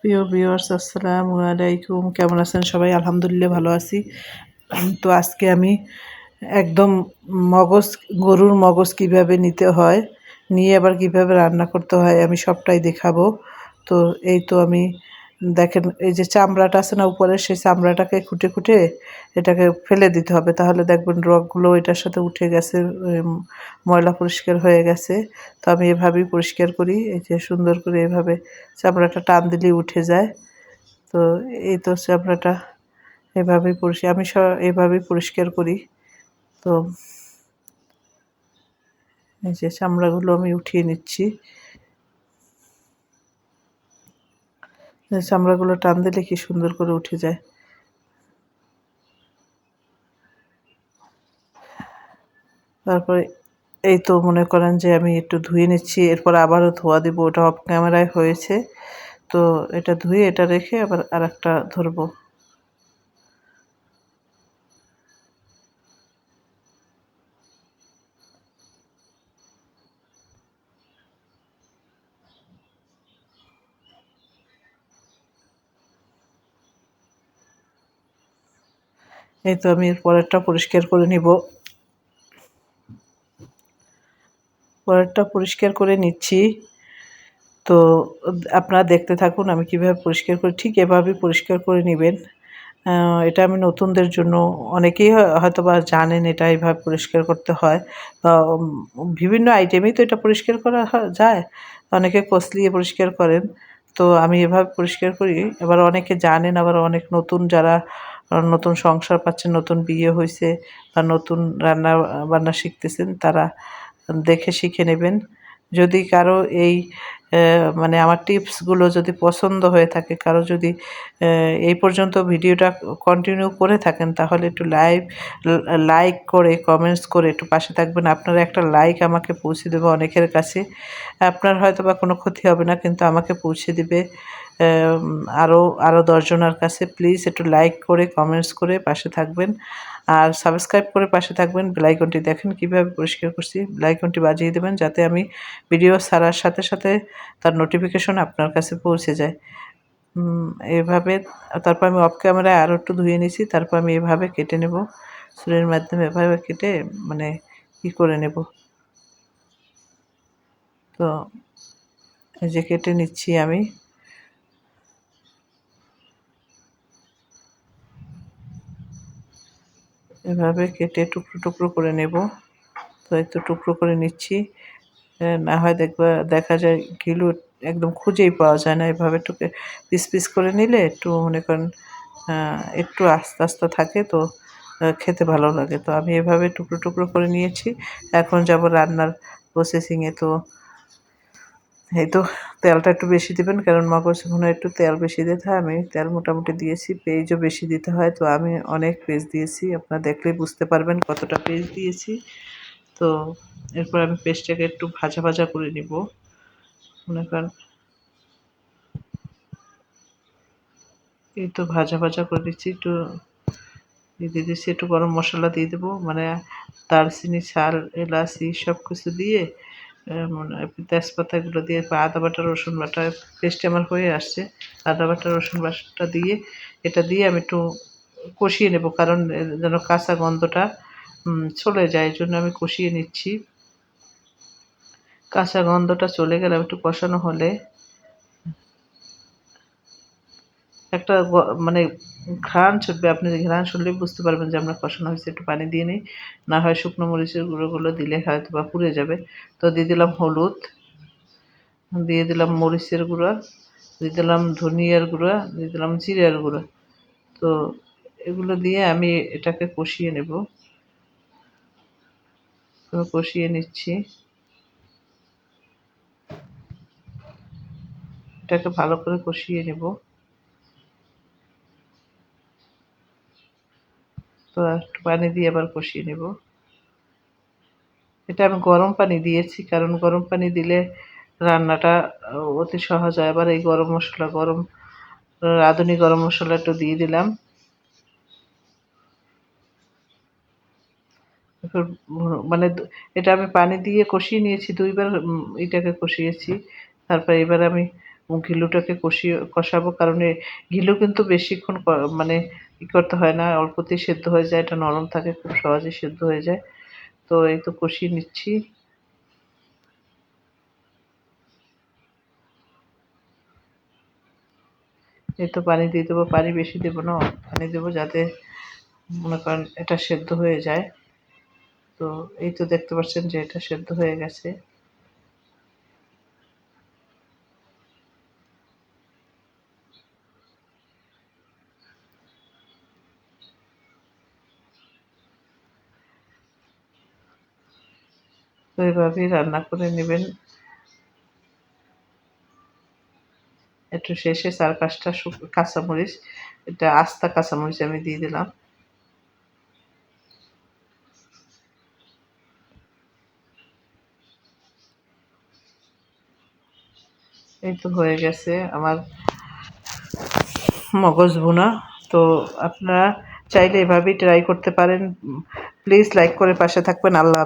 প্রিয় ভিউয়ার্স আসসালামু আলাইকুম। কেমন আছেন সবাই? আলহামদুলিল্লাহ ভালো আছি। তো আজকে আমি একদম মগজ, গরুর মগজ কীভাবে নিতে হয়, নিয়ে আবার কীভাবে রান্না করতে হয়, আমি সবটাই দেখাবো। তো এই তো আমি দেখেন, এই যে চামড়াটা আছে না উপরে, সেই চামড়াটাকে খুঁটে খুঁটে এটাকে ফেলে দিতে হবে। তাহলে দেখবেন রগগুলো এটার সাথে উঠে গেছে ময়লা পরিষ্কার হয়ে গেছে। তো আমি এভাবেই পরিষ্কার করি, এই যে সুন্দর করে এভাবে চামড়াটা টান দিলেই উঠে যায়। তো এই তো চামড়াটা এভাবেই পরিষ্কার আমি সব এভাবেই পরিষ্কার করি। তো এই যে চামড়াগুলো আমি উঠিয়ে নিচ্ছি। চামড়াগুলো টান দিলে কি সুন্দর করে উঠে যায়। তারপরে এই তো মনে করেন যে আমি একটু ধুয়ে নিচ্ছি, এরপর আবারও ধোয়া দিব, ওটা অফ ক্যামেরায় হয়েছে। তো এটা ধুয়ে এটা রেখে আবার আর একটা ধরবো। এই তো আমি পরেরটা পরিষ্কার করে নিব। পরেরটা পরিষ্কার করে নিচ্ছি। তো আপনারা দেখতে থাকুন আমি কীভাবে পরিষ্কার করি। ঠিক এভাবেই পরিষ্কার করে নেবেন। এটা আমি নতুনদের জন্য অনেকেই হয়তো বা জানেন এটা এইভাবে পরিষ্কার করতে হয়। বা বিভিন্ন আইটেমেই তো এটা পরিষ্কার করা যায়। অনেকে কসলিয়ে পরিষ্কার করেন। তো আমি এভাবে পরিষ্কার করি। এবার অনেকে জানেন, আবার অনেক নতুন যারা নতুন সংসার পাচ্ছেন নতুন বিয়ে হয়েছে বা নতুন রান্না, বান্না শিখতেছেন, তারা দেখে শিখে নেবেন। যদি কারও এই মানে আমার টিপসগুলো যদি পছন্দ হয়ে থাকে, কারও যদি এই পর্যন্ত ভিডিওটা কন্টিনিউ করে থাকেন, তাহলে একটু লাইভ, লাইক করে কমেন্টস করে একটু পাশে থাকবেন। আপনারা একটা লাইক আমাকে পৌঁছে দেবে অনেকের কাছে। আপনার হয়তো বা কোনো ক্ষতি হবে না, কিন্তু আমাকে পৌঁছে দিবে। আরও আরও দশজনের কাছে প্লিজ একটু লাইক করে কমেন্টস করে পাশে থাকবেন। আর সাবস্ক্রাইব করে পাশে থাকবেন। বেলাইকনটি দেখেন কীভাবে পরিষ্কার করছি। বেলাইকনটি বাজিয়ে দেবেন যাতে আমি ভিডিও ছাড়ার সাথে সাথে তার নোটিফিকেশন আপনার কাছে পৌঁছে যায়। এভাবে তারপর আমি অফ ক্যামেরায় আরও একটু ধুয়ে নিছি, তারপর আমি এভাবে কেটে নেব। সুরের মাধ্যমে এভাবে কেটে মানে ই করে নেব। তো এই যে কেটে নিচ্ছি আমি। এভাবে কেটে টুকরো টুকরো করে নেব। তো একটু টুকরো করে নিচ্ছি। না হয় দেখবা, দেখা যায় ঘিলু একদম খুঁজেই পাওয়া যায় না। এভাবে একটু পিস পিস করে নিলে একটু মনে করেন একটু আস্তে আস্তে থাকে তো খেতে ভালো লাগে। তো আমি এভাবে টুকরো টুকরো করে নিয়েছি। এখন যাব রান্নার প্রসেসিংয়ে তো এই তো তেলটা একটু বেশি দেবেন, কারণ মগজ ভুনা একটু তেল বেশি দিতে হয়। আমি তেল মোটামুটি দিয়েছি, পেঁয়াজও বেশি দিতে হয়। তো আমি অনেক পেঁয়াজ দিয়েছি, আপনারা দেখলেই বুঝতে পারবেন কতটা পেঁয়াজ দিয়েছি। তো এরপর আমি পেস্টটাকে একটু ভাজা ভাজা করে নিব। মনে করেন এই তো ভাজা ভাজা করে দিচ্ছি, একটু দিয়ে দিচ্ছি একটু গরম মশলা দিয়ে দেবো। মানে দারচিনি ছাল এলাচি সব কিছু দিয়ে মানে তেজপাতাগুলো দিয়ে আদা বাটা, রসুন বাটা, পেস্ট আমার হয়ে আসছে। আদা বাটা, রসুন বাটা দিয়ে, এটা দিয়ে আমি একটু কষিয়ে নেব, কারণ যেন কাঁচা গন্ধটা চলে যায়, এই জন্য আমি কষিয়ে নিচ্ছি। কাঁচা গন্ধটা চলে গেলে একটু কষানো হলে একটা মানে ঘ্রাণ ছুটবে, আপনি ঘ্রাণ শুনলেই বুঝতে পারবেন যে আমরা কষানো হয়েছে, একটু পানি দিয়ে নিই। না হয় শুকনো মরিচের গুঁড়োগুলো দিলে হয়তো বা পুড়ে যাবে। তো দিয়ে দিলাম হলুদ, দিয়ে দিলাম মরিচের গুঁড়া, দিয়ে দিলাম ধনিয়ার গুঁড়া, দিয়ে দিলাম জিরার গুঁড়া। তো এগুলো দিয়ে আমি এটাকে কষিয়ে নেব। কষিয়ে নিচ্ছি। এটাকে ভালো করে কষিয়ে নেব। তো একটু পানি দিয়ে আবার কষিয়ে নেব। এটা আমি গরম পানি দিয়েছি, কারণ গরম পানি দিলে রান্নাটা অতি সহজ হয়। আবার এই গরম মশলা, গরম রাঁধুনি গরম মশলা একটু দিয়ে দিলাম। মানে এটা আমি পানি দিয়ে কষিয়ে নিয়েছি, দুইবার এটাকে কষিয়েছি। তারপর এবার আমি ঘিলুটাকে কষিয়ে, কষাবো, কারণ ঘিলু কিন্তু বেশিক্ষণ মানে ই করতে হয় না অল্পতেই সেদ্ধ হয়ে যায়, এটা নরম থাকে, খুব সহজেই সেদ্ধ হয়ে যায়। তো এই তো কষিয়ে নিচ্ছি। এই তো পানি দিয়ে দেবো, পানি বেশি দেবো না পানি দেবো যাতে মনে করেন এটা সেদ্ধ হয়ে যায়। তো এই তো দেখতে পাচ্ছেন যে এটা সেদ্ধ হয়ে গেছে। তো এভাবেই রান্না করে নেবেন। একটু শেষে চার পাঁচটা কাঁচামরিচ এটা আস্তা কাঁচামরিচ আমি দিয়ে দিলাম। এই তো হয়ে গেছে আমার মগজ ভুনা। তো আপনারা চাইলে এভাবেই ট্রাই করতে পারেন। প্লিজ লাইক করে পাশে থাকবেন। আল্লাহ।